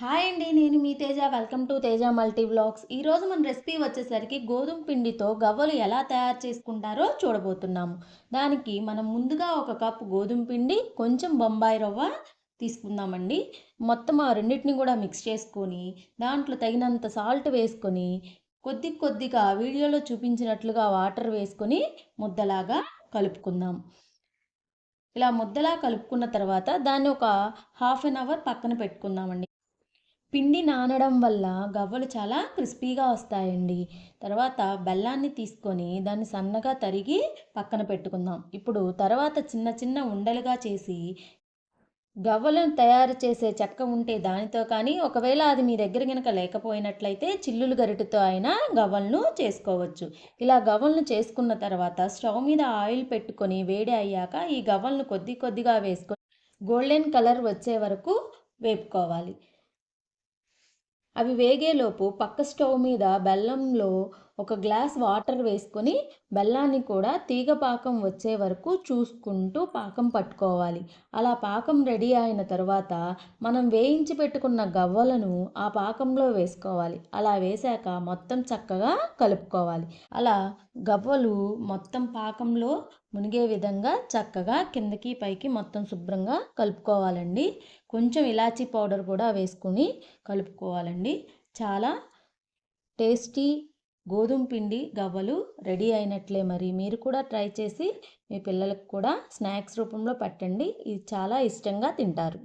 Hi అండి నేను మీ Teja. Welcome to Teja multi blogs ఈరోజు మన రెసిపీ వచ్చేసరికి గోధుమ పిండితో గవ్వలు ఎలా తయారు చేసుకుంటారో చూడబోతున్నాము. దానికి మనం ముందుగా ఒక కప్పు గోధుమ పిండి కొంచెం బొంబాయి రవ్వ తీసుకుందామండి. మొత్తం ఆ రెండింటిని కూడా మిక్స్ చేసుకొని దాంట్లో తగినంత సాల్ట్ వేసుకొని కొద్ది కొద్దిగా వీడియోలో చూపించినట్లుగా వాటర్ వేసుకొని ముద్దలాగా కలుపుకుందాం. ఇలా ముద్దలా కలుపుకున్న తర్వాత దాన్ని ఒక హాఫ్ అన్ అవర్ పక్కన పెట్టుకుందామండి. పిండి నానడం వల్ల గవ్వలు చాలా క్రిస్పీగా వస్తాయండి. తర్వాత బెల్లాన్ని తీసుకొని దాన్ని సన్నగా తరిగి పక్కన పెట్టుకుందాం. ఇప్పుడు తర్వాత చిన్న చిన్న ఉండలుగా చేసి గవ్వలను తయారు చేసే చెక్క ఉంటే దానితో కానీ ఒకవేళ అది మీ దగ్గర కనుక లేకపోయినట్లయితే చిల్లులు గరిటతో అయినా గవ్వలను చేసుకోవచ్చు. ఇలా గవ్వలను చేసుకున్న తర్వాత స్టవ్ మీద ఆయిల్ పెట్టుకొని వేడి అయ్యాక ఈ గవ్వలను కొద్ది కొద్దిగా వేసుకొని గోల్డెన్ కలర్ వచ్చే వరకు వేపుకోవాలి. అవి వేగేలోపు పక్క స్టవ్ మీద బెల్లంలో ఒక గ్లాస్ వాటర్ వేసుకొని బెల్లాన్ని కూడా తీగ పాకం వచ్చే వరకు చూసుకుంటూ పాకం పట్టుకోవాలి. అలా పాకం రెడీ అయిన తర్వాత మనం వేయించి పెట్టుకున్న గవ్వలను ఆ పాకంలో వేసుకోవాలి. అలా వేశాక మొత్తం చక్కగా కలుపుకోవాలి. అలా గవ్వలు మొత్తం పాకంలో మునిగే విధంగా చక్కగా కిందకి పైకి మొత్తం శుభ్రంగా కలుపుకోవాలండి. కొంచెం ఇలాచీ పౌడర్ కూడా వేసుకుని కలుపుకోవాలండి. చాలా టేస్టీ గోధుమ పిండి గవ్వలు రెడీ అయినట్లే మరి. మీరు కూడా ట్రై చేసి మీ పిల్లలకు కూడా స్నాక్స్ రూపంలో పెట్టండి. ఇది చాలా ఇష్టంగా తింటారు.